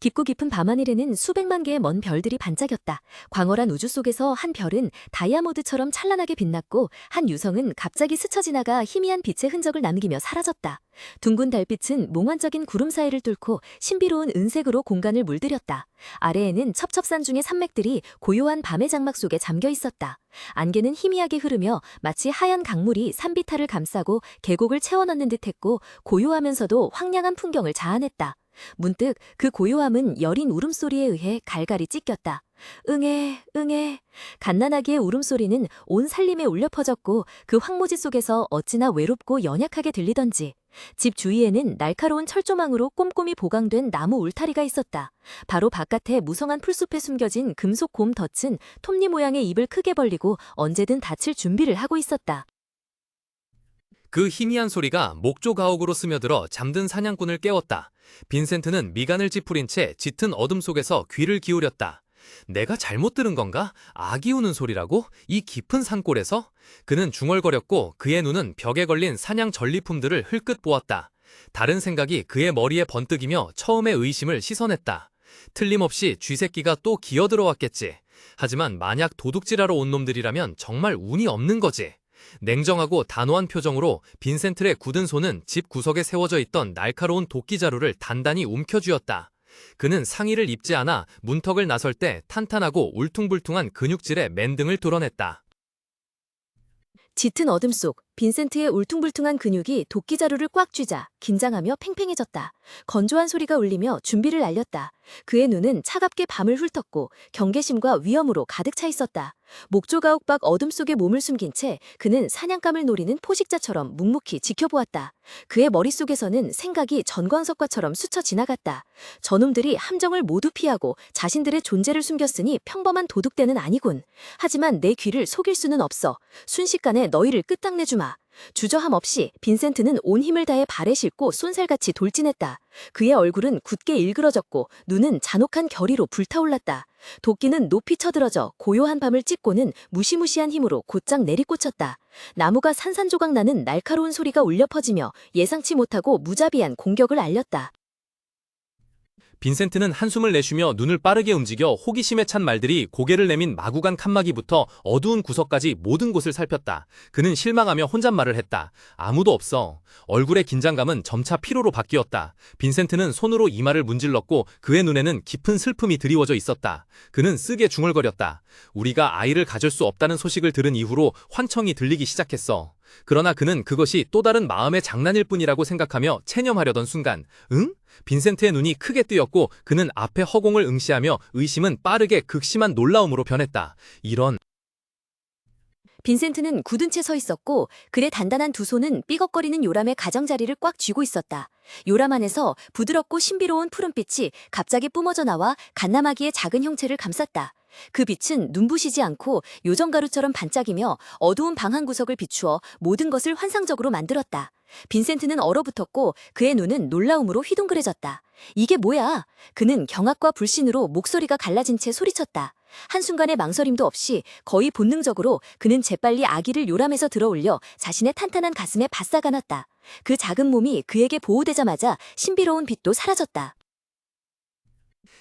깊고 깊은 밤하늘에는 수백만 개의 먼 별들이 반짝였다. 광활한 우주 속에서 한 별은 다이아몬드처럼 찬란하게 빛났고 한 유성은 갑자기 스쳐 지나가 희미한 빛의 흔적을 남기며 사라졌다. 둥근 달빛은 몽환적인 구름 사이를 뚫고 신비로운 은색으로 공간을 물들였다. 아래에는 첩첩산 중의 산맥들이 고요한 밤의 장막 속에 잠겨 있었다. 안개는 희미하게 흐르며 마치 하얀 강물이 산비탈을 감싸고 계곡을 채워넣는 듯했고 고요하면서도 황량한 풍경을 자아냈다. 문득 그 고요함은 여린 울음소리에 의해 갈갈이 찢겼다. 응애, 응애. 갓난아기의 울음소리는 온 살림에 울려 퍼졌고 그 황무지 속에서 어찌나 외롭고 연약하게 들리던지. 집 주위에는 날카로운 철조망으로 꼼꼼히 보강된 나무 울타리가 있었다. 바로 바깥에 무성한 풀숲에 숨겨진 금속 곰 덫은 톱니 모양의 입을 크게 벌리고 언제든 다칠 준비를 하고 있었다. 그 희미한 소리가 목조 가옥으로 스며들어 잠든 사냥꾼을 깨웠다. 빈센트는 미간을 찌푸린 채 짙은 어둠 속에서 귀를 기울였다. 내가 잘못 들은 건가? 아기 우는 소리라고? 이 깊은 산골에서? 그는 중얼거렸고 그의 눈은 벽에 걸린 사냥 전리품들을 흘끗 보았다. 다른 생각이 그의 머리에 번뜩이며 처음의 의심을 씻어냈다. 틀림없이 쥐새끼가 또 기어들어왔겠지. 하지만 만약 도둑질하러 온 놈들이라면 정말 운이 없는 거지. 냉정하고 단호한 표정으로 빈센트의 굳은 손은 집 구석에 세워져 있던 날카로운 도끼 자루를 단단히 움켜쥐었다. 그는 상의를 입지 않아 문턱을 나설 때 탄탄하고 울퉁불퉁한 근육질의 맨등을 드러냈다. 짙은 어둠 속 빈센트의 울퉁불퉁한 근육이 도끼 자루를 꽉 쥐자 긴장하며 팽팽해졌다. 건조한 소리가 울리며 준비를 알렸다. 그의 눈은 차갑게 밤을 훑었고 경계심과 위험으로 가득 차 있었다. 목조가옥 밖 어둠 속에 몸을 숨긴 채 그는 사냥감을 노리는 포식자처럼 묵묵히 지켜보았다. 그의 머릿속에서는 생각이 전광석과처럼 스쳐 지나갔다. 저놈들이 함정을 모두 피하고 자신들의 존재를 숨겼으니 평범한 도둑대는 아니군. 하지만 내 귀를 속일 수는 없어. 순식간에 너희를 끝장내주마. 주저함 없이 빈센트는 온 힘을 다해 발에 싣고 쏜살같이 돌진했다. 그의 얼굴은 굳게 일그러졌고 눈은 잔혹한 결의로 불타올랐다. 도끼는 높이 쳐들어져 고요한 밤을 찢고는 무시무시한 힘으로 곧장 내리꽂혔다. 나무가 산산조각 나는 날카로운 소리가 울려 퍼지며 예상치 못하고 무자비한 공격을 알렸다. 빈센트는 한숨을 내쉬며 눈을 빠르게 움직여 호기심에 찬 말들이 고개를 내민 마구간 칸막이부터 어두운 구석까지 모든 곳을 살폈다. 그는 실망하며 혼잣말을 했다. 아무도 없어. 얼굴의 긴장감은 점차 피로로 바뀌었다. 빈센트는 손으로 이마를 문질렀고 그의 눈에는 깊은 슬픔이 드리워져 있었다. 그는 쓰게 중얼거렸다. 우리가 아이를 가질 수 없다는 소식을 들은 이후로 환청이 들리기 시작했어. 그러나 그는 그것이 또 다른 마음의 장난일 뿐이라고 생각하며 체념하려던 순간, 응? 빈센트의 눈이 크게 뜨였고 그는 앞에 허공을 응시하며 의심은 빠르게 극심한 놀라움으로 변했다. 이런 빈센트는 굳은 채 서 있었고 그의 단단한 두 손은 삐걱거리는 요람의 가장자리를 꽉 쥐고 있었다. 요람 안에서 부드럽고 신비로운 푸른빛이 갑자기 뿜어져 나와 갓나마기의 작은 형체를 감쌌다. 그 빛은 눈부시지 않고 요정가루처럼 반짝이며 어두운 방 한 구석을 비추어 모든 것을 환상적으로 만들었다. 빈센트는 얼어붙었고 그의 눈은 놀라움으로 휘둥그레졌다. 이게 뭐야? 그는 경악과 불신으로 목소리가 갈라진 채 소리쳤다. 한순간의 망설임도 없이 거의 본능적으로 그는 재빨리 아기를 요람에서 들어올려 자신의 탄탄한 가슴에 바싹 안았다. 그 작은 몸이 그에게 보호되자마자 신비로운 빛도 사라졌다.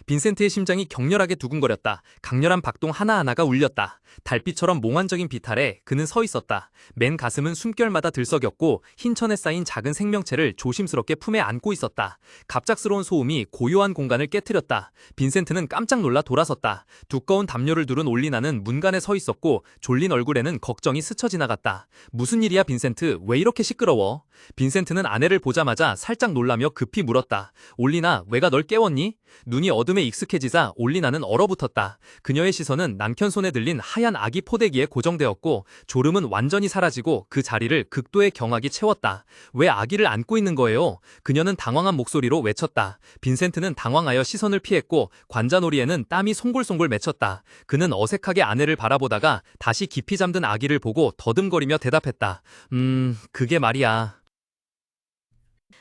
빈센트의 심장이 격렬하게 두근거렸다. 강렬한 박동 하나하나가 울렸다. 달빛처럼 몽환적인 빛 아래 그는 서 있었다. 맨 가슴은 숨결마다 들썩였고 흰천에 쌓인 작은 생명체를 조심스럽게 품에 안고 있었다. 갑작스러운 소음이 고요한 공간을 깨뜨렸다. 빈센트는 깜짝 놀라 돌아섰다. 두꺼운 담요를 두른 올리나는 문간에 서 있었고 졸린 얼굴에는 걱정이 스쳐 지나갔다. 무슨 일이야 빈센트? 왜 이렇게 시끄러워? 빈센트는 아내를 보자마자 살짝 놀라며 급히 물었다. 올리나, 왜가 널 깨웠니? 눈이 어 둠에 익숙해지자 올리나는 얼어붙었다. 그녀의 시선은 남편 손에 들린 하얀 아기 포대기에 고정되었고 졸음은 완전히 사라지고 그 자리를 극도의 경악이 채웠다. 왜 아기를 안고 있는 거예요? 그녀는 당황한 목소리로 외쳤다. 빈센트는 당황하여 시선을 피했고 관자놀이에는 땀이 송골송골 맺혔다. 그는 어색하게 아내를 바라보다가 다시 깊이 잠든 아기를 보고 더듬거리며 대답했다. 음, 그게 말이야.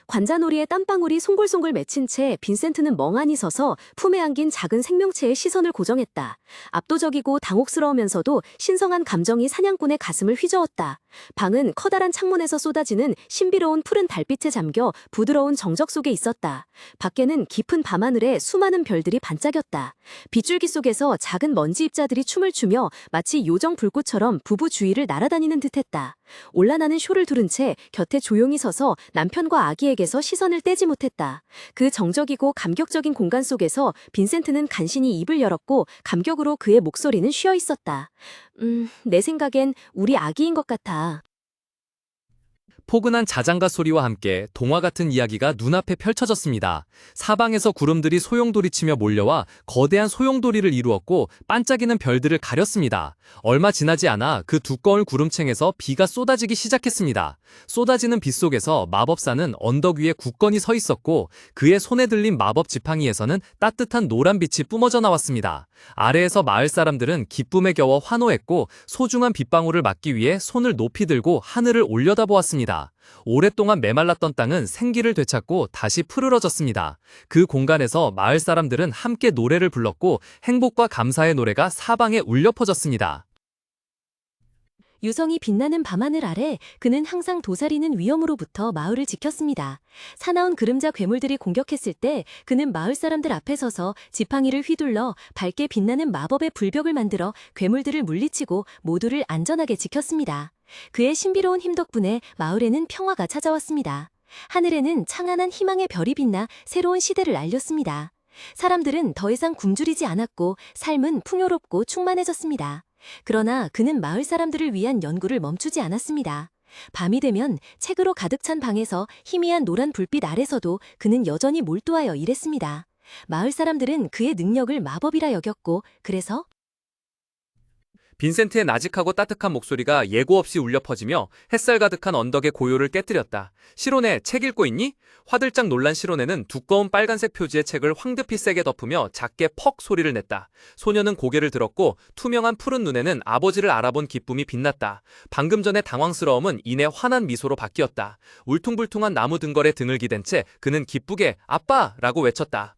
관자놀이에 땀방울이 송골송골 맺힌 채 빈센트는 멍하니 서서 품에 안긴 작은 생명체의 시선을 고정했다. 압도적이고 당혹스러우면서도 신성한 감정이 사냥꾼의 가슴을 휘저었다. 방은 커다란 창문에서 쏟아지는 신비로운 푸른 달빛에 잠겨 부드러운 정적 속에 있었다. 밖에는 깊은 밤하늘에 수많은 별들이 반짝였다. 빗줄기 속에서 작은 먼지 입자들이 춤을 추며 마치 요정 불꽃처럼 부부 주위를 날아다니는 듯했다. 올라나는 쇼를 두른 채 곁에 조용히 서서 남편과 아기 에게서 시선을 떼지 못했다. 그 정적이고 감격적인 공간 속에서 빈센트는 간신히 입을 열었고 감격으로 그의 목소리는 쉬어 있었다. 음, 내 생각엔 우리 아기인 것 같아. 포근한 자장가 소리와 함께 동화 같은 이야기가 눈앞에 펼쳐졌습니다. 사방에서 구름들이 소용돌이치며 몰려와 거대한 소용돌이를 이루었고 반짝이는 별들을 가렸습니다. 얼마 지나지 않아 그 두꺼운 구름챙에서 비가 쏟아지기 시작했습니다. 쏟아지는 빛 속에서 마법사는 언덕 위에 굳건히 서 있었고 그의 손에 들린 마법 지팡이에서는 따뜻한 노란 빛이 뿜어져 나왔습니다. 아래에서 마을 사람들은 기쁨에 겨워 환호했고 소중한 빗방울을 막기 위해 손을 높이 들고 하늘을 올려다보았습니다. 오랫동안 메말랐던 땅은 생기를 되찾고 다시 푸르러졌습니다. 그 공간에서 마을 사람들은 함께 노래를 불렀고 행복과 감사의 노래가 사방에 울려 퍼졌습니다. 유성이 빛나는 밤하늘 아래 그는 항상 도사리는 위험으로부터 마을을 지켰습니다. 사나운 그림자 괴물들이 공격했을 때 그는 마을 사람들 앞에 서서 지팡이를 휘둘러 밝게 빛나는 마법의 불벽을 만들어 괴물들을 물리치고 모두를 안전하게 지켰습니다. 그의 신비로운 힘 덕분에 마을에는 평화가 찾아왔습니다. 하늘에는 창안한 희망의 별이 빛나 새로운 시대를 알렸습니다. 사람들은 더 이상 굶주리지 않았고 삶은 풍요롭고 충만해졌습니다. 그러나 그는 마을 사람들을 위한 연구를 멈추지 않았습니다. 밤이 되면 책으로 가득 찬 방에서 희미한 노란 불빛 아래서도 그는 여전히 몰두하여 일했습니다. 마을 사람들은 그의 능력을 마법이라 여겼고, 그래서 빈센트의 나직하고 따뜻한 목소리가 예고 없이 울려 퍼지며 햇살 가득한 언덕의 고요를 깨뜨렸다. 시로네, 책 읽고 있니? 화들짝 놀란 시로네는 두꺼운 빨간색 표지의 책을 황급히 세게 덮으며 작게 퍽 소리를 냈다. 소녀는 고개를 들었고 투명한 푸른 눈에는 아버지를 알아본 기쁨이 빛났다. 방금 전의 당황스러움은 이내 환한 미소로 바뀌었다. 울퉁불퉁한 나무 등걸에 등을 기댄 채 그는 기쁘게 아빠 라고 외쳤다.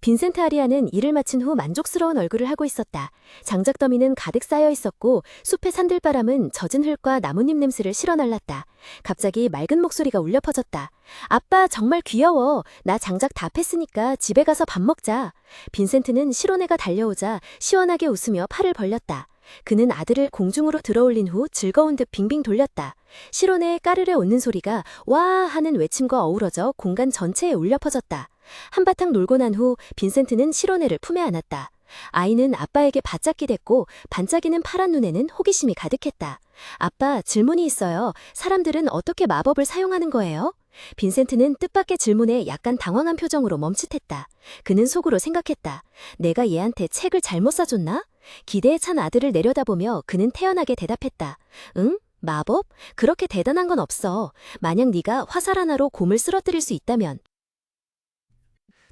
빈센트 아리아는 일을 마친 후 만족스러운 얼굴을 하고 있었다. 장작 더미는 가득 쌓여 있었고 숲의 산들바람은 젖은 흙과 나뭇잎 냄새를 실어 날랐다. 갑자기 맑은 목소리가 울려 퍼졌다. 아빠 정말 귀여워. 나 장작 다 팼으니까 집에 가서 밥 먹자. 빈센트는 시로네가 달려오자 시원하게 웃으며 팔을 벌렸다. 그는 아들을 공중으로 들어올린 후 즐거운 듯 빙빙 돌렸다. 시로네의 까르르 웃는 소리가 와 하는 외침과 어우러져 공간 전체에 울려 퍼졌다. 한바탕 놀고 난 후 빈센트는 시로네를 품에 안았다. 아이는 아빠에게 바짝기 됐고 반짝이는 파란 눈에는 호기심이 가득했다. 아빠, 질문이 있어요. 사람들은 어떻게 마법을 사용하는 거예요? 빈센트는 뜻밖의 질문에 약간 당황한 표정으로 멈칫했다. 그는 속으로 생각했다. 내가 얘한테 책을 잘못 사줬나? 기대에 찬 아들을 내려다보며 그는 태연하게 대답했다. 응? 마법? 그렇게 대단한 건 없어. 만약 네가 화살 하나로 곰을 쓰러뜨릴 수 있다면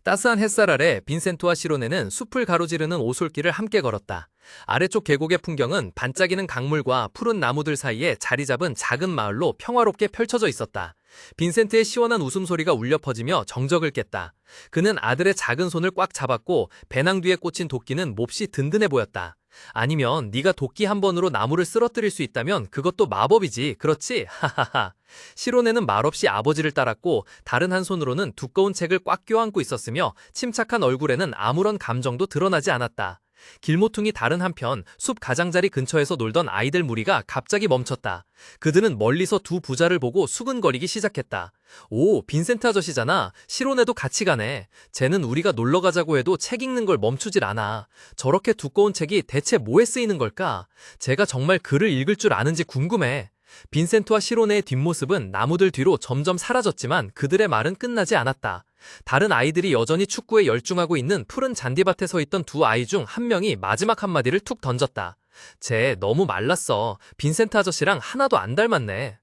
따스한 햇살 아래 빈센트와 시로네는 숲을 가로지르는 오솔길을 함께 걸었다. 아래쪽 계곡의 풍경은 반짝이는 강물과 푸른 나무들 사이에 자리 잡은 작은 마을로 평화롭게 펼쳐져 있었다. 빈센트의 시원한 웃음소리가 울려 퍼지며 정적을 깼다. 그는 아들의 작은 손을 꽉 잡았고 배낭 뒤에 꽂힌 도끼는 몹시 든든해 보였다. 아니면 네가 도끼 한 번으로 나무를 쓰러뜨릴 수 있다면 그것도 마법이지. 그렇지? 하하하. 시로네는 말없이 아버지를 따랐고 다른 한 손으로는 두꺼운 책을 꽉 껴안고 있었으며 침착한 얼굴에는 아무런 감정도 드러나지 않았다. 길모퉁이 다른 한편 숲 가장자리 근처에서 놀던 아이들 무리가 갑자기 멈췄다. 그들은 멀리서 두 부자를 보고 수근거리기 시작했다. 오, 빈센트 아저씨잖아. 시로네도 같이 가네. 쟤는 우리가 놀러 가자고 해도 책 읽는 걸 멈추질 않아. 저렇게 두꺼운 책이 대체 뭐에 쓰이는 걸까? 제가 정말 글을 읽을 줄 아는지 궁금해. 빈센트와 시로네의 뒷모습은 나무들 뒤로 점점 사라졌지만 그들의 말은 끝나지 않았다. 다른 아이들이 여전히 축구에 열중하고 있는 푸른 잔디밭에 서 있던 두 아이 중 한 명이 마지막 한마디를 툭 던졌다. 쟤 너무 말랐어. 빈센트 아저씨랑 하나도 안 닮았네.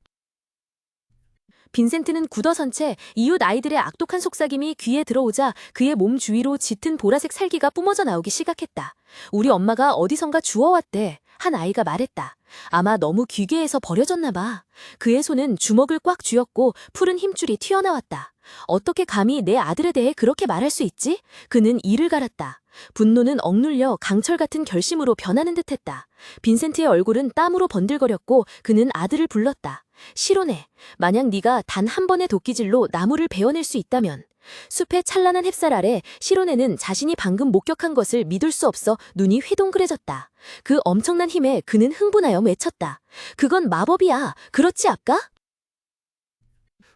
빈센트는 굳어선 채 이웃 아이들의 악독한 속삭임이 귀에 들어오자 그의 몸 주위로 짙은 보라색 살기가 뿜어져 나오기 시작했다. 우리 엄마가 어디선가 주워왔대. 한 아이가 말했다. 아마 너무 귀괴해서 버려졌나 봐. 그의 손은 주먹을 꽉 쥐었고 푸른 힘줄이 튀어나왔다. 어떻게 감히 내 아들에 대해 그렇게 말할 수 있지? 그는 이를 갈았다. 분노는 억눌려 강철 같은 결심으로 변하는 듯했다. 빈센트의 얼굴은 땀으로 번들거렸고 그는 아들을 불렀다. 시로네, 만약 네가 단 한 번의 도끼질로 나무를 베어낼 수 있다면 숲의 찬란한 햇살 아래 시로네는 자신이 방금 목격한 것을 믿을 수 없어 눈이 휘둥그레졌다. 그 엄청난 힘에 그는 흥분하여 외쳤다. 그건 마법이야. 그렇지 아까?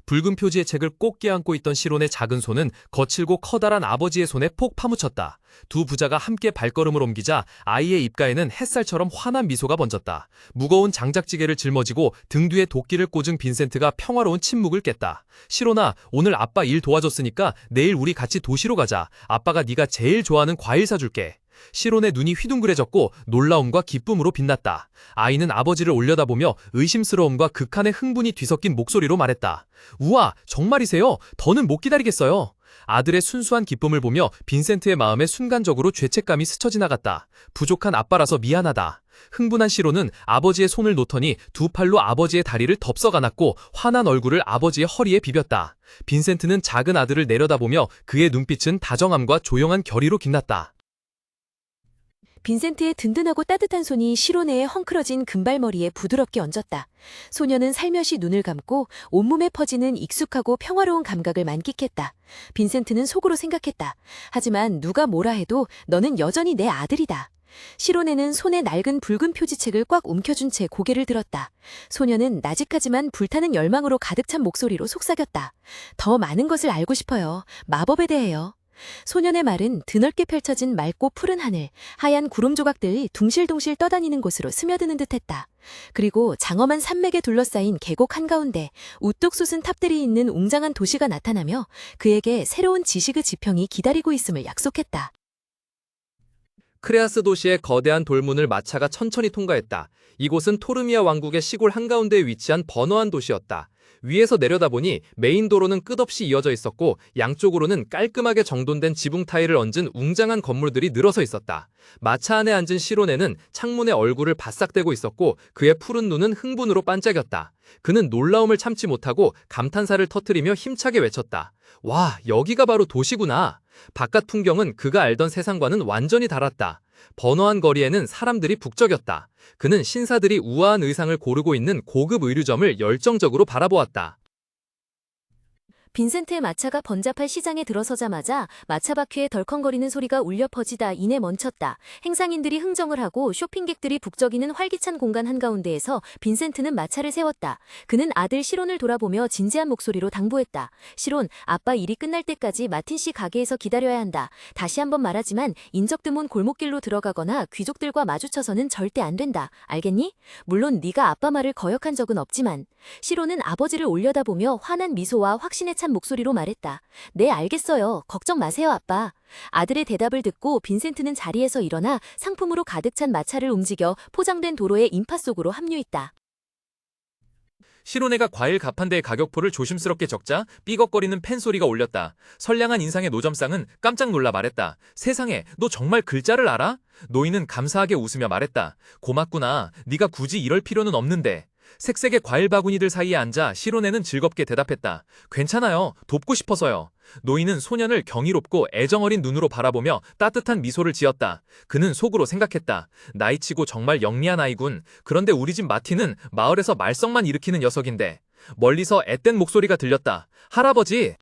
붉은 표지의 책을 꼭 껴안고 있던 시론의 작은 손은 거칠고 커다란 아버지의 손에 폭 파묻혔다. 두 부자가 함께 발걸음을 옮기자 아이의 입가에는 햇살처럼 환한 미소가 번졌다. 무거운 장작지게를 짊어지고 등 뒤에 도끼를 꽂은 빈센트가 평화로운 침묵을 깼다. 시로나, 오늘 아빠 일 도와줬으니까 내일 우리 같이 도시로 가자. 아빠가 네가 제일 좋아하는 과일 사줄게. 시론의 눈이 휘둥그레졌고 놀라움과 기쁨으로 빛났다. 아이는 아버지를 올려다보며 의심스러움과 극한의 흥분이 뒤섞인 목소리로 말했다. 우와, 정말이세요? 더는 못 기다리겠어요. 아들의 순수한 기쁨을 보며 빈센트의 마음에 순간적으로 죄책감이 스쳐 지나갔다. 부족한 아빠라서 미안하다. 흥분한 시로는 아버지의 손을 놓더니 두 팔로 아버지의 다리를 덥석 안았고 환한 얼굴을 아버지의 허리에 비볐다. 빈센트는 작은 아들을 내려다보며 그의 눈빛은 다정함과 조용한 결의로 빛났다. 빈센트의 든든하고 따뜻한 손이 시로네의 헝클어진 금발머리에 부드럽게 얹었다. 소녀는 살며시 눈을 감고 온몸에 퍼지는 익숙하고 평화로운 감각을 만끽했다. 빈센트는 속으로 생각했다. 하지만 누가 뭐라 해도 너는 여전히 내 아들이다. 시로네는 손에 낡은 붉은 표지책을 꽉 움켜쥔 채 고개를 들었다. 소녀는 나직하지만 불타는 열망으로 가득 찬 목소리로 속삭였다. 더 많은 것을 알고 싶어요. 마법에 대해요. 소년의 말은 드넓게 펼쳐진 맑고 푸른 하늘, 하얀 구름 조각들이 둥실둥실 떠다니는 곳으로 스며드는 듯했다. 그리고 장엄한 산맥에 둘러싸인 계곡 한가운데 우뚝 솟은 탑들이 있는 웅장한 도시가 나타나며 그에게 새로운 지식의 지평이 기다리고 있음을 약속했다. 크레아스 도시의 거대한 돌문을 마차가 천천히 통과했다. 이곳은 토르미아 왕국의 시골 한가운데에 위치한 번화한 도시였다. 위에서 내려다보니 메인 도로는 끝없이 이어져 있었고 양쪽으로는 깔끔하게 정돈된 지붕 타일을 얹은 웅장한 건물들이 늘어서 있었다. 마차 안에 앉은 시로네는 창문에 얼굴을 바싹대고 있었고 그의 푸른 눈은 흥분으로 반짝였다. 그는 놀라움을 참지 못하고 감탄사를 터뜨리며 힘차게 외쳤다. 와, 여기가 바로 도시구나. 바깥 풍경은 그가 알던 세상과는 완전히 달랐다. 번화한 거리에는 사람들이 북적였다. 그는 신사들이 우아한 의상을 고르고 있는 고급 의류점을 열정적으로 바라보았다. 빈센트의 마차가 번잡한 시장에 들어서자마자 마차 바퀴에 덜컹거리는 소리가 울려 퍼지다 이내 멈췄다. 행상인들이 흥정을 하고 쇼핑객들이 북적이는 활기찬 공간 한가운데에서 빈센트는 마차를 세웠다. 그는 아들 시론을 돌아보며 진지한 목소리로 당부했다. 시론, 아빠 일이 끝날 때까지 마틴 씨 가게에서 기다려야 한다. 다시 한번 말하지만 인적 드문 골목길로 들어가거나 귀족들과 마주쳐서는 절대 안 된다. 알겠니? 물론 네가 아빠 말을 거역한 적은 없지만 시로는 아버지를 올려다보며 환한 미소와 확신에 찬 목소리로 말했다. 네, 알겠어요. 걱정 마세요, 아빠. 아들의 대답을 듣고 빈센트는 자리에서 일어나 상품으로 가득 찬 마차를 움직여 포장된 도로의 인파 속으로 합류했다. 시로네가 과일 가판대의 가격표를 조심스럽게 적자 삐걱거리는 펜 소리가 울렸다. 선량한 인상의 노점상은 깜짝 놀라 말했다. 세상에, 너 정말 글자를 알아? 노인은 감사하게 웃으며 말했다. 고맙구나. 네가 굳이 이럴 필요는 없는데. 색색의 과일 바구니들 사이에 앉아 시로네는 즐겁게 대답했다. 괜찮아요. 돕고 싶어서요. 노인은 소년을 경이롭고 애정어린 눈으로 바라보며 따뜻한 미소를 지었다. 그는 속으로 생각했다. 나이치고 정말 영리한 아이군. 그런데 우리 집 마티는 마을에서 말썽만 일으키는 녀석인데. 멀리서 앳된 목소리가 들렸다. 할아버지!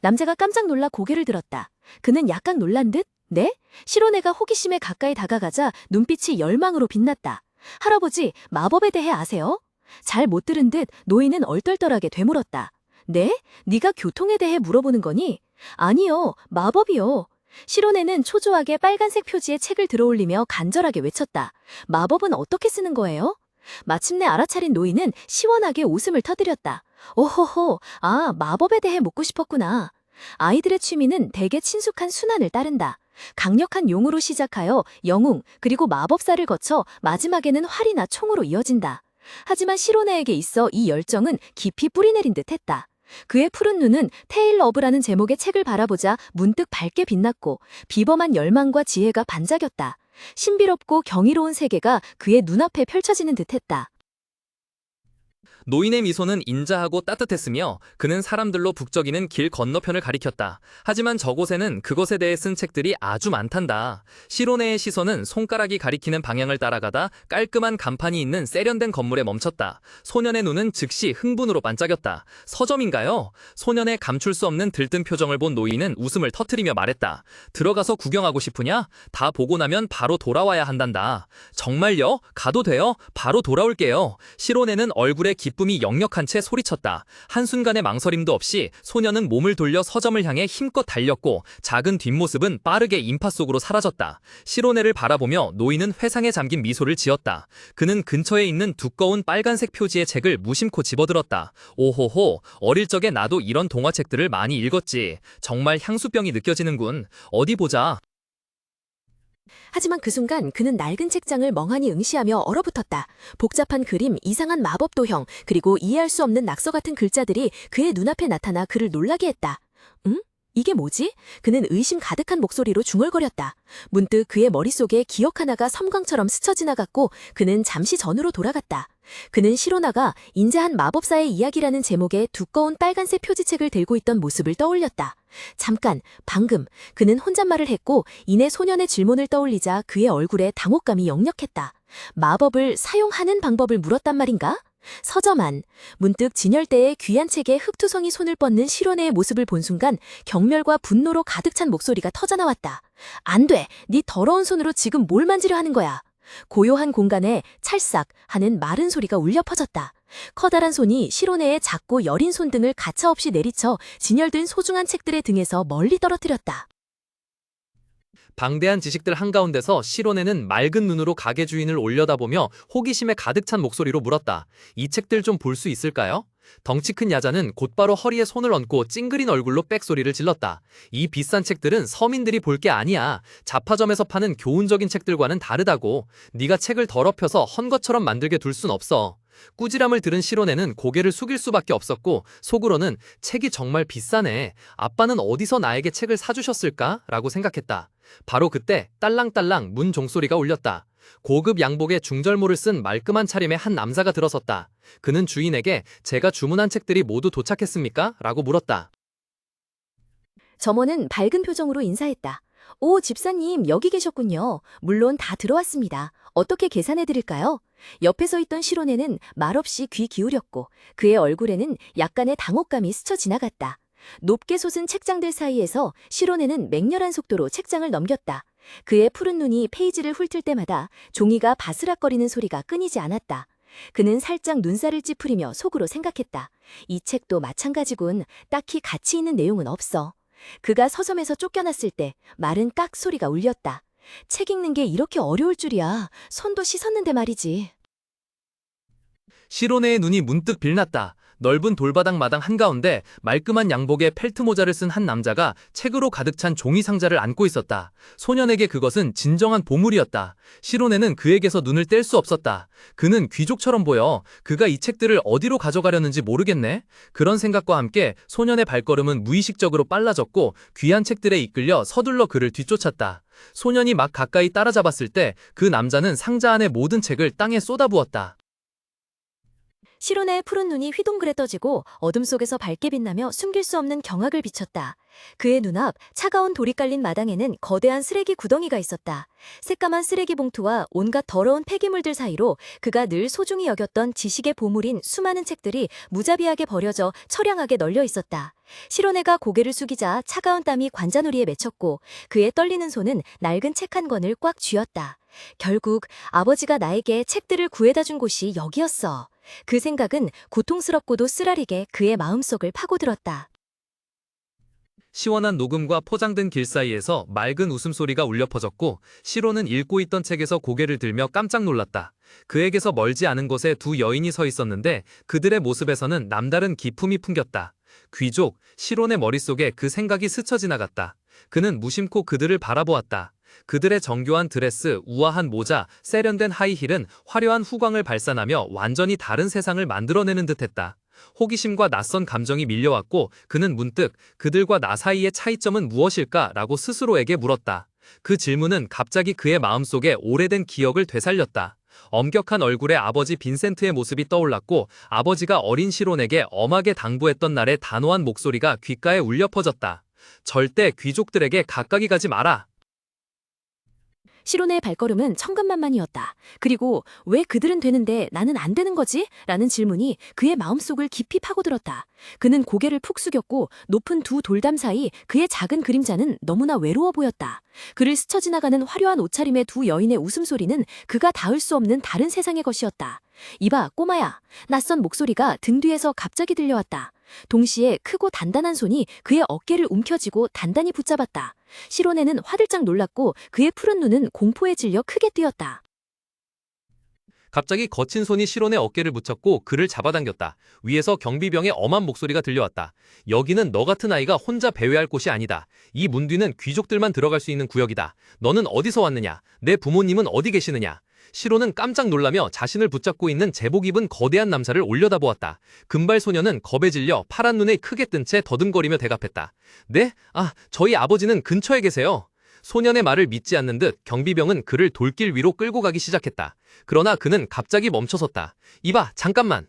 남자가 깜짝 놀라 고개를 들었다. 그는 약간 놀란 듯? 네? 시로네가 호기심에 가까이 다가가자 눈빛이 열망으로 빛났다. 할아버지, 마법에 대해 아세요? 잘 못 들은 듯 노인은 얼떨떨하게 되물었다. 네? 네가 교통에 대해 물어보는 거니? 아니요, 마법이요. 시로네는 초조하게 빨간색 표지에 책을 들어올리며 간절하게 외쳤다. 마법은 어떻게 쓰는 거예요? 마침내 알아차린 노인은 시원하게 웃음을 터뜨렸다. 오호호, 아, 마법에 대해 묻고 싶었구나. 아이들의 취미는 대개 친숙한 순환을 따른다. 강력한 용으로 시작하여 영웅, 그리고 마법사를 거쳐 마지막에는 활이나 총으로 이어진다. 하지만 시로네에게 있어 이 열정은 깊이 뿌리내린 듯 했다. 그의 푸른 눈은 테일 러브라는 제목의 책을 바라보자 문득 밝게 빛났고 비범한 열망과 지혜가 반짝였다. 신비롭고 경이로운 세계가 그의 눈앞에 펼쳐지는 듯했다. 노인의 미소는 인자하고 따뜻했으며 그는 사람들로 북적이는 길 건너편을 가리켰다. 하지만 저곳에는 그것에 대해 쓴 책들이 아주 많단다. 시로네의 시선은 손가락이 가리키는 방향을 따라가다 깔끔한 간판이 있는 세련된 건물에 멈췄다. 소년의 눈은 즉시 흥분으로 반짝였다. 서점인가요? 소년의 감출 수 없는 들뜬 표정을 본 노인은 웃음을 터트리며 말했다. 들어가서 구경하고 싶으냐? 다 보고 나면 바로 돌아와야 한단다. 정말요? 가도 돼요? 바로 돌아올게요. 시로네는 얼굴에 기쁨이 역력한 채 소리쳤다. 한순간의 망설임도 없이 소녀는 몸을 돌려 서점을 향해 힘껏 달렸고 작은 뒷모습은 빠르게 인파 속으로 사라졌다. 시로네를 바라보며 노인은 회상에 잠긴 미소를 지었다. 그는 근처에 있는 두꺼운 빨간색 표지의 책을 무심코 집어들었다. 오호호, 어릴 적에 나도 이런 동화책들을 많이 읽었지. 정말 향수병이 느껴지는군. 어디 보자. 하지만 그 순간 그는 낡은 책장을 멍하니 응시하며 얼어붙었다. 복잡한 그림, 이상한 마법 도형, 그리고 이해할 수 없는 낙서 같은 글자들이 그의 눈앞에 나타나 그를 놀라게 했다. 응? 이게 뭐지? 그는 의심 가득한 목소리로 중얼거렸다. 문득 그의 머릿속에 기억 하나가 섬광처럼 스쳐 지나갔고 그는 잠시 전으로 돌아갔다. 그는 시로나가 인자한 마법사의 이야기라는 제목의 두꺼운 빨간색 표지책을 들고 있던 모습을 떠올렸다. 잠깐, 방금, 그는 혼잣말을 했고 이내 소년의 질문을 떠올리자 그의 얼굴에 당혹감이 역력했다. 마법을 사용하는 방법을 물었단 말인가? 서점안. 문득 진열대에 귀한 책에 흙투성이 손을 뻗는 시로네의 모습을 본 순간 경멸과 분노로 가득 찬 목소리가 터져나왔다. 안 돼! 네 더러운 손으로 지금 뭘 만지려 하는 거야? 고요한 공간에 찰싹 하는 마른 소리가 울려 퍼졌다. 커다란 손이 시로네의 작고 여린 손등을 가차없이 내리쳐 진열된 소중한 책들의 등에서 멀리 떨어뜨렸다. 방대한 지식들 한가운데서 시로네는 맑은 눈으로 가게 주인을 올려다보며 호기심에 가득 찬 목소리로 물었다. 이 책들 좀 볼 수 있을까요? 덩치 큰 야자는 곧바로 허리에 손을 얹고 찡그린 얼굴로 빽소리를 질렀다. 이 비싼 책들은 서민들이 볼 게 아니야. 잡화점에서 파는 교훈적인 책들과는 다르다고. 네가 책을 더럽혀서 헌 것처럼 만들게 둘 순 없어. 꾸지람을 들은 시로네는 고개를 숙일 수밖에 없었고 속으로는 책이 정말 비싸네. 아빠는 어디서 나에게 책을 사주셨을까? 라고 생각했다. 바로 그때 딸랑딸랑 문 종소리가 울렸다. 고급 양복에 중절모를 쓴 말끔한 차림의 한 남자가 들어섰다. 그는 주인에게 제가 주문한 책들이 모두 도착했습니까? 라고 물었다. 점원은 밝은 표정으로 인사했다. 오, 집사님, 여기 계셨군요. 물론 다 들어왔습니다. 어떻게 계산해 드릴까요? 옆에 서 있던 시로네는 말없이 귀 기울였고 그의 얼굴에는 약간의 당혹감이 스쳐 지나갔다. 높게 솟은 책장들 사이에서 시로네는 맹렬한 속도로 책장을 넘겼다. 그의 푸른 눈이 페이지를 훑을 때마다 종이가 바스락거리는 소리가 끊이지 않았다. 그는 살짝 눈살을 찌푸리며 속으로 생각했다. 이 책도 마찬가지군. 딱히 가치 있는 내용은 없어. 그가 서점에서 쫓겨났을 때 말은 깍 소리가 울렸다. 책 읽는 게 이렇게 어려울 줄이야. 손도 씻었는데 말이지. 시로네의 눈이 문득 빌났다. 넓은 돌바닥 마당 한가운데 말끔한 양복에 펠트 모자를 쓴 한 남자가 책으로 가득 찬 종이 상자를 안고 있었다. 소년에게 그것은 진정한 보물이었다. 시로네는 그에게서 눈을 뗄 수 없었다. 그는 귀족처럼 보여. 그가 이 책들을 어디로 가져가려는지 모르겠네. 그런 생각과 함께 소년의 발걸음은 무의식적으로 빨라졌고 귀한 책들에 이끌려 서둘러 그를 뒤쫓았다. 소년이 막 가까이 따라잡았을 때 그 남자는 상자 안의 모든 책을 땅에 쏟아부었다. 시로네의 푸른 눈이 휘동그레 떠지고 어둠 속에서 밝게 빛나며 숨길 수 없는 경악을 비쳤다. 그의 눈앞 차가운 돌이 깔린 마당에는 거대한 쓰레기 구덩이가 있었다. 새까만 쓰레기 봉투와 온갖 더러운 폐기물들 사이로 그가 늘 소중히 여겼던 지식의 보물인 수많은 책들이 무자비하게 버려져 처량하게 널려 있었다. 시로네가 고개를 숙이자 차가운 땀이 관자놀이에 맺혔고 그의 떨리는 손은 낡은 책 한 권을 꽉 쥐었다. 결국 아버지가 나에게 책들을 구해다 준 곳이 여기였어. 그 생각은 고통스럽고도 쓰라리게 그의 마음속을 파고들었다. 시원한 녹음과 포장된 길 사이에서 맑은 웃음소리가 울려 퍼졌고 시로는 읽고 있던 책에서 고개를 들며 깜짝 놀랐다. 그에게서 멀지 않은 곳에 두 여인이 서 있었는데 그들의 모습에서는 남다른 기품이 풍겼다. 귀족, 시론의 머릿속에 그 생각이 스쳐 지나갔다. 그는 무심코 그들을 바라보았다. 그들의 정교한 드레스, 우아한 모자, 세련된 하이힐은 화려한 후광을 발산하며 완전히 다른 세상을 만들어내는 듯했다. 호기심과 낯선 감정이 밀려왔고 그는 문득 그들과 나 사이의 차이점은 무엇일까 라고 스스로에게 물었다. 그 질문은 갑자기 그의 마음속에 오래된 기억을 되살렸다. 엄격한 얼굴의 아버지 빈센트의 모습이 떠올랐고 아버지가 어린 시론에게 엄하게 당부했던 날의 단호한 목소리가 귓가에 울려 퍼졌다. 절대 귀족들에게 가까이 가지 마라. 시론의 발걸음은 천근만만이었다. 그리고 왜 그들은 되는데 나는 안 되는 거지? 라는 질문이 그의 마음속을 깊이 파고들었다. 그는 고개를 푹 숙였고 높은 두 돌담 사이 그의 작은 그림자는 너무나 외로워 보였다. 그를 스쳐 지나가는 화려한 옷차림의 두 여인의 웃음소리는 그가 닿을 수 없는 다른 세상의 것이었다. 이봐, 꼬마야. 낯선 목소리가 등 뒤에서 갑자기 들려왔다. 동시에 크고 단단한 손이 그의 어깨를 움켜쥐고 단단히 붙잡았다. 시론에는 화들짝 놀랐고 그의 푸른 눈은 공포에 질려 크게 뛰었다. 갑자기 거친 손이 시론의 어깨를 붙였고 그를 잡아당겼다. 위에서 경비병의 엄한 목소리가 들려왔다. 여기는 너 같은 아이가 혼자 배회할 곳이 아니다. 이 문 뒤는 귀족들만 들어갈 수 있는 구역이다. 너는 어디서 왔느냐? 내 부모님은 어디 계시느냐? 시로는 깜짝 놀라며 자신을 붙잡고 있는 제복 입은 거대한 남자를 올려다보았다. 금발 소녀는 겁에 질려 파란 눈에 크게 뜬 채 더듬거리며 대답했다. 네? 아, 저희 아버지는 근처에 계세요. 소년의 말을 믿지 않는 듯 경비병은 그를 돌길 위로 끌고 가기 시작했다. 그러나 그는 갑자기 멈춰섰다. 이봐, 잠깐만.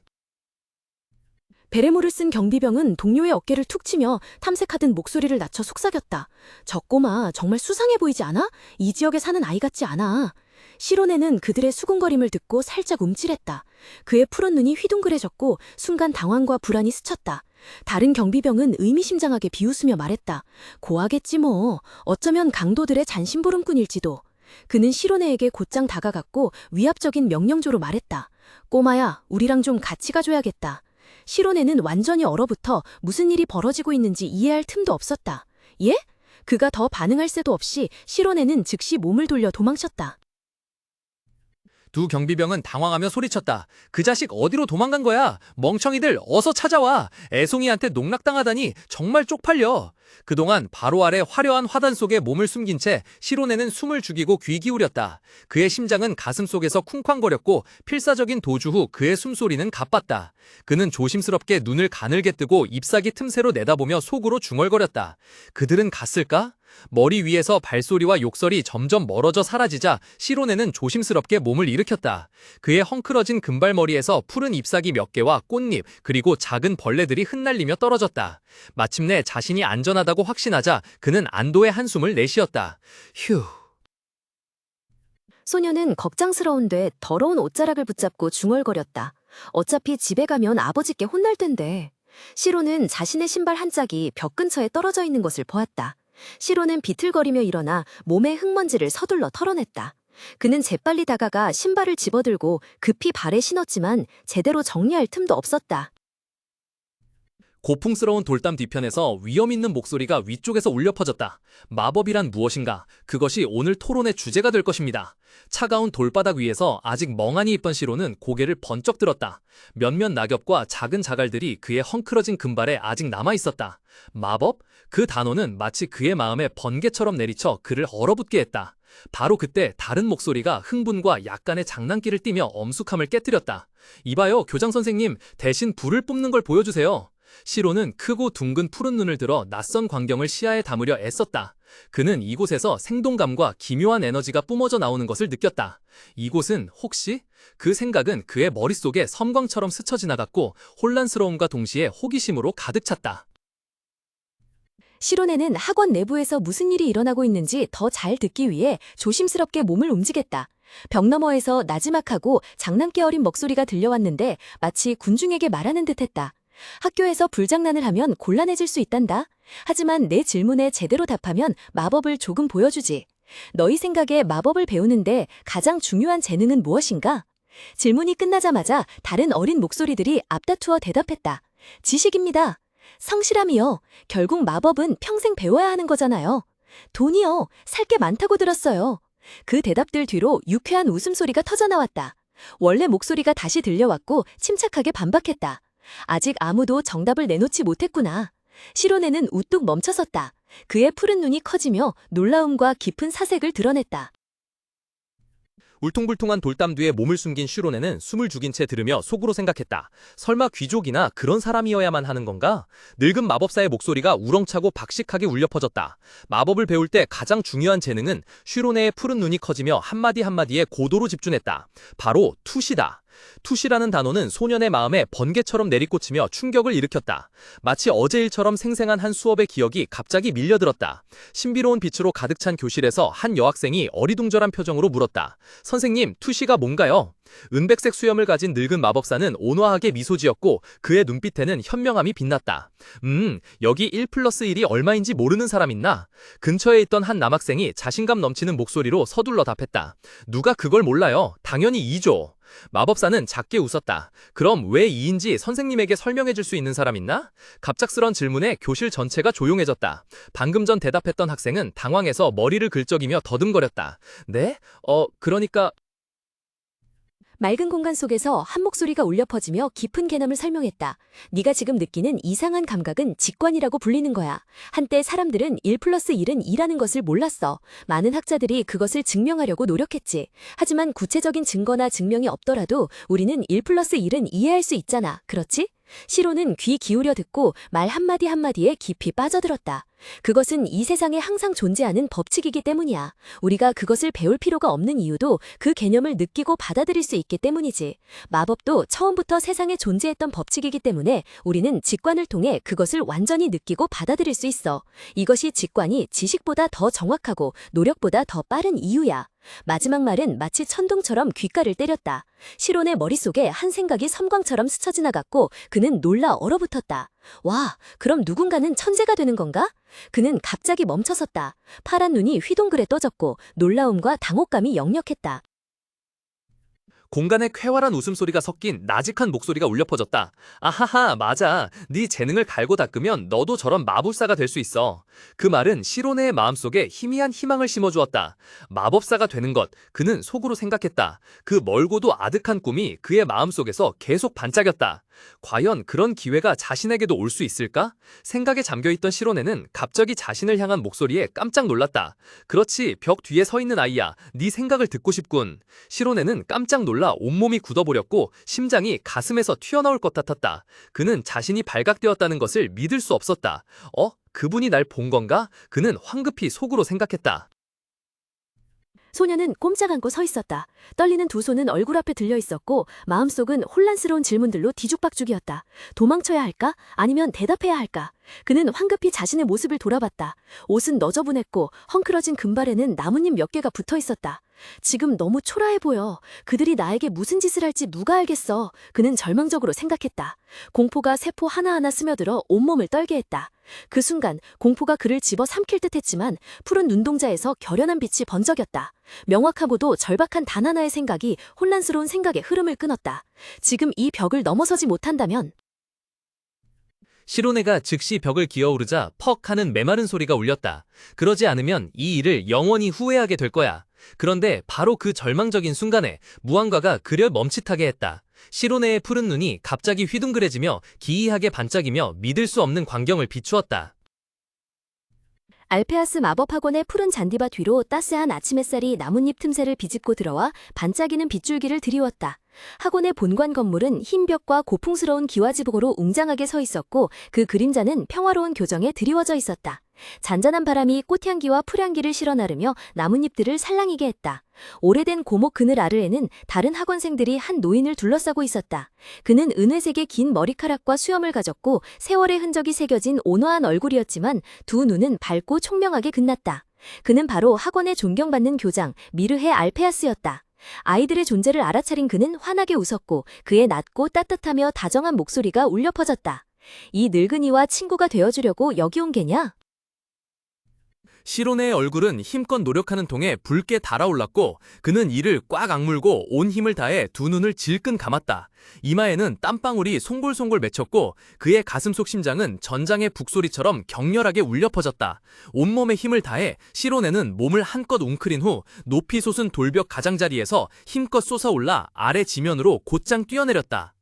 베레모를 쓴 경비병은 동료의 어깨를 툭 치며 탐색하듯 목소리를 낮춰 속삭였다. 저 꼬마 정말 수상해 보이지 않아? 이 지역에 사는 아이 같지 않아. 시론에는 그들의 수군거림을 듣고 살짝 움찔했다. 그의 푸른 눈이 휘둥그레졌고 순간 당황과 불안이 스쳤다. 다른 경비병은 의미심장하게 비웃으며 말했다. 고하겠지 뭐. 어쩌면 강도들의 잔심부름꾼일지도. 그는 시로네에게 곧장 다가갔고 위압적인 명령조로 말했다. 꼬마야, 우리랑 좀 같이 가줘야겠다. 시로네는 완전히 얼어붙어 무슨 일이 벌어지고 있는지 이해할 틈도 없었다. 예? 그가 더 반응할 새도 없이 시로네는 즉시 몸을 돌려 도망쳤다. 두 경비병은 당황하며 소리쳤다. 그 자식 어디로 도망간 거야? 멍청이들 어서 찾아와. 애송이한테 농락당하다니 정말 쪽팔려. 그동안 바로 아래 화려한 화단 속에 몸을 숨긴 채 시로네는 숨을 죽이고 귀 기울였다. 그의 심장은 가슴 속에서 쿵쾅거렸고 필사적인 도주 후 그의 숨소리는 가빴다. 그는 조심스럽게 눈을 가늘게 뜨고 잎사귀 틈새로 내다보며 속으로 중얼거렸다. 그들은 갔을까? 머리 위에서 발소리와 욕설이 점점 멀어져 사라지자 시로네는 조심스럽게 몸을 일으켰다. 그의 헝클어진 금발머리에서 푸른 잎사귀 몇 개와 꽃잎 그리고 작은 벌레들이 흩날리며 떨어졌다. 마침내 자신이 안전 하다고 확신하자 그는 안도의 한숨을 내쉬었다. 휴. 소녀는 걱정스러운데 더러운 옷자락을 붙잡고 중얼거렸다. 어차피 집에 가면 아버지께 혼날 텐데. 시로는 자신의 신발 한 짝이 벽 근처에 떨어져 있는 것을 보았다. 시로는 비틀거리며 일어나 몸의 흙먼지를 서둘러 털어냈다. 그는 재빨리 다가가 신발을 집어들고 급히 발에 신었지만 제대로 정리할 틈도 없었다. 고풍스러운 돌담 뒤편에서 위험 있는 목소리가 위쪽에서 울려 퍼졌다. 마법이란 무엇인가? 그것이 오늘 토론의 주제가 될 것입니다. 차가운 돌바닥 위에서 아직 멍하니 있던 시로는 고개를 번쩍 들었다. 몇몇 낙엽과 작은 자갈들이 그의 헝클어진 금발에 아직 남아 있었다. 마법? 그 단어는 마치 그의 마음에 번개처럼 내리쳐 그를 얼어붙게 했다. 바로 그때 다른 목소리가 흥분과 약간의 장난기를 띠며 엄숙함을 깨뜨렸다. 이봐요, 교장 선생님, 대신 불을 뿜는 걸 보여주세요. 시로는 크고 둥근 푸른 눈을 들어 낯선 광경을 시야에 담으려 애썼다. 그는 이곳에서 생동감과 기묘한 에너지가 뿜어져 나오는 것을 느꼈다. 이곳은 혹시? 그 생각은 그의 머릿속에 섬광처럼 스쳐 지나갔고 혼란스러움과 동시에 호기심으로 가득 찼다. 시로네는 학원 내부에서 무슨 일이 일어나고 있는지 더 잘 듣기 위해 조심스럽게 몸을 움직였다. 벽 너머에서 나지막하고 장난기 어린 목소리가 들려왔는데 마치 군중에게 말하는 듯했다. 학교에서 불장난을 하면 곤란해질 수 있단다. 하지만 내 질문에 제대로 답하면 마법을 조금 보여주지. 너희 생각에 마법을 배우는데 가장 중요한 재능은 무엇인가? 질문이 끝나자마자 다른 어린 목소리들이 앞다투어 대답했다. 지식입니다. 성실함이요. 결국 마법은 평생 배워야 하는 거잖아요. 돈이요. 살 게 많다고 들었어요. 그 대답들 뒤로 유쾌한 웃음소리가 터져나왔다. 원래 목소리가 다시 들려왔고 침착하게 반박했다. 아직 아무도 정답을 내놓지 못했구나. 시로네는 우뚝 멈춰섰다. 그의 푸른 눈이 커지며 놀라움과 깊은 사색을 드러냈다. 울퉁불퉁한 돌담 뒤에 몸을 숨긴 슈로네는 숨을 죽인 채 들으며 속으로 생각했다. 설마 귀족이나 그런 사람이어야만 하는 건가? 늙은 마법사의 목소리가 우렁차고 박식하게 울려 퍼졌다. 마법을 배울 때 가장 중요한 재능은 슈로네의 푸른 눈이 커지며 한마디 한마디에 고도로 집중했다. 바로 투시다. 투시라는 단어는 소년의 마음에 번개처럼 내리꽂히며 충격을 일으켰다. 마치 어제 일처럼 생생한 한 수업의 기억이 갑자기 밀려들었다. 신비로운 빛으로 가득 찬 교실에서 한 여학생이 어리둥절한 표정으로 물었다. 선생님, 투시가 뭔가요? 은백색 수염을 가진 늙은 마법사는 온화하게 미소 지었고 그의 눈빛에는 현명함이 빛났다. 음, 여기 1 플러스 1이 얼마인지 모르는 사람 있나? 근처에 있던 한 남학생이 자신감 넘치는 목소리로 서둘러 답했다. 누가 그걸 몰라요? 당연히 2죠. 마법사는 작게 웃었다. 그럼 왜 2인지 선생님에게 설명해 줄 수 있는 사람 있나? 갑작스런 질문에 교실 전체가 조용해졌다. 방금 전 대답했던 학생은 당황해서 머리를 긁적이며 더듬거렸다. 네? 어, 그러니까 맑은 공간 속에서 한 목소리가 울려 퍼지며 깊은 개념을 설명했다. 네가 지금 느끼는 이상한 감각은 직관이라고 불리는 거야. 한때 사람들은 1 플러스 1은 2라는 것을 몰랐어. 많은 학자들이 그것을 증명하려고 노력했지. 하지만 구체적인 증거나 증명이 없더라도 우리는 1 플러스 1은 이해할 수 있잖아. 그렇지? 시로는 귀 기울여 듣고 말 한마디 한마디에 깊이 빠져들었다. 그것은 이 세상에 항상 존재하는 법칙이기 때문이야. 우리가 그것을 배울 필요가 없는 이유도 그 개념을 느끼고 받아들일 수 있기 때문이지. 마법도 처음부터 세상에 존재했던 법칙이기 때문에 우리는 직관을 통해 그것을 완전히 느끼고 받아들일 수 있어. 이것이 직관이 지식보다 더 정확하고 노력보다 더 빠른 이유야. 마지막 말은 마치 천둥처럼 귓가를 때렸다. 시론의 머릿속에 한 생각이 섬광처럼 스쳐 지나갔고 그는 놀라 얼어붙었다. 와, 그럼 누군가는 천재가 되는 건가? 그는 갑자기 멈춰섰다. 파란 눈이 휘동그레 떠졌고 놀라움과 당혹감이 역력했다. 공간에 쾌활한 웃음소리가 섞인 나직한 목소리가 울려 퍼졌다. 아하하, 맞아. 네 재능을 갈고 닦으면 너도 저런 마법사가 될 수 있어. 그 말은 시로네의 마음속에 희미한 희망을 심어주었다. 마법사가 되는 것, 그는 속으로 생각했다. 그 멀고도 아득한 꿈이 그의 마음속에서 계속 반짝였다. 과연 그런 기회가 자신에게도 올 수 있을까? 생각에 잠겨있던 시로네는 갑자기 자신을 향한 목소리에 깜짝 놀랐다. 그렇지, 벽 뒤에 서 있는 아이야. 네 생각을 듣고 싶군. 시로네는 깜짝 놀라 온몸이 굳어버렸고 심장이 가슴에서 튀어나올 것 같았다. 그는 자신이 발각되었다는 것을 믿을 수 없었다. 어? 그분이 날 본 건가? 그는 황급히 속으로 생각했다. 소녀는 꼼짝 않고 서 있었다. 떨리는 두 손은 얼굴 앞에 들려 있었고 마음속은 혼란스러운 질문들로 뒤죽박죽이었다. 도망쳐야 할까? 아니면 대답해야 할까? 그는 황급히 자신의 모습을 돌아봤다. 옷은 너저분했고 헝클어진 금발에는 나뭇잎 몇 개가 붙어 있었다. 지금 너무 초라해 보여. 그들이 나에게 무슨 짓을 할지 누가 알겠어. 그는 절망적으로 생각했다. 공포가 세포 하나하나 스며들어 온몸을 떨게 했다. 그 순간 공포가 그를 집어 삼킬 듯 했지만 푸른 눈동자에서 결연한 빛이 번쩍였다. 명확하고도 절박한 단 하나의 생각이 혼란스러운 생각의 흐름을 끊었다. 지금 이 벽을 넘어서지 못한다면 시로네가 즉시 벽을 기어오르자 퍽 하는 메마른 소리가 울렸다. 그러지 않으면 이 일을 영원히 후회하게 될 거야. 그런데 바로 그 절망적인 순간에 무언가가 그를 멈칫하게 했다. 시로네의 푸른 눈이 갑자기 휘둥그레지며 기이하게 반짝이며 믿을 수 없는 광경을 비추었다. 알페아스 마법학원의 푸른 잔디밭 위로 따스한 아침 햇살이 나뭇잎 틈새를 비집고 들어와 반짝이는 빗줄기를 드리웠다. 학원의 본관 건물은 흰 벽과 고풍스러운 기와지붕으로 웅장하게 서 있었고 그 그림자는 평화로운 교정에 드리워져 있었다. 잔잔한 바람이 꽃향기와 풀향기를 실어 나르며 나뭇잎들을 살랑이게 했다. 오래된 고목 그늘 아래에는 다른 학원생들이 한 노인을 둘러싸고 있었다. 그는 은회색의 긴 머리카락과 수염을 가졌고 세월의 흔적이 새겨진 온화한 얼굴이었지만 두 눈은 밝고 총명하게 빛났다. 그는 바로 학원에 존경받는 교장 미르헤 알페아스였다. 아이들의 존재를 알아차린 그는 환하게 웃었고 그의 낮고 따뜻하며 다정한 목소리가 울려 퍼졌다. 이 늙은이와 친구가 되어주려고 여기 온 게냐? 시로네의 얼굴은 힘껏 노력하는 통에 붉게 달아올랐고 그는 이를 꽉 악물고 온 힘을 다해 두 눈을 질끈 감았다. 이마에는 땀방울이 송골송골 맺혔고 그의 가슴 속 심장은 전장의 북소리처럼 격렬하게 울려 퍼졌다. 온몸에 힘을 다해 시로네는 몸을 한껏 웅크린 후 높이 솟은 돌벽 가장자리에서 힘껏 솟아올라 아래 지면으로 곧장 뛰어내렸다.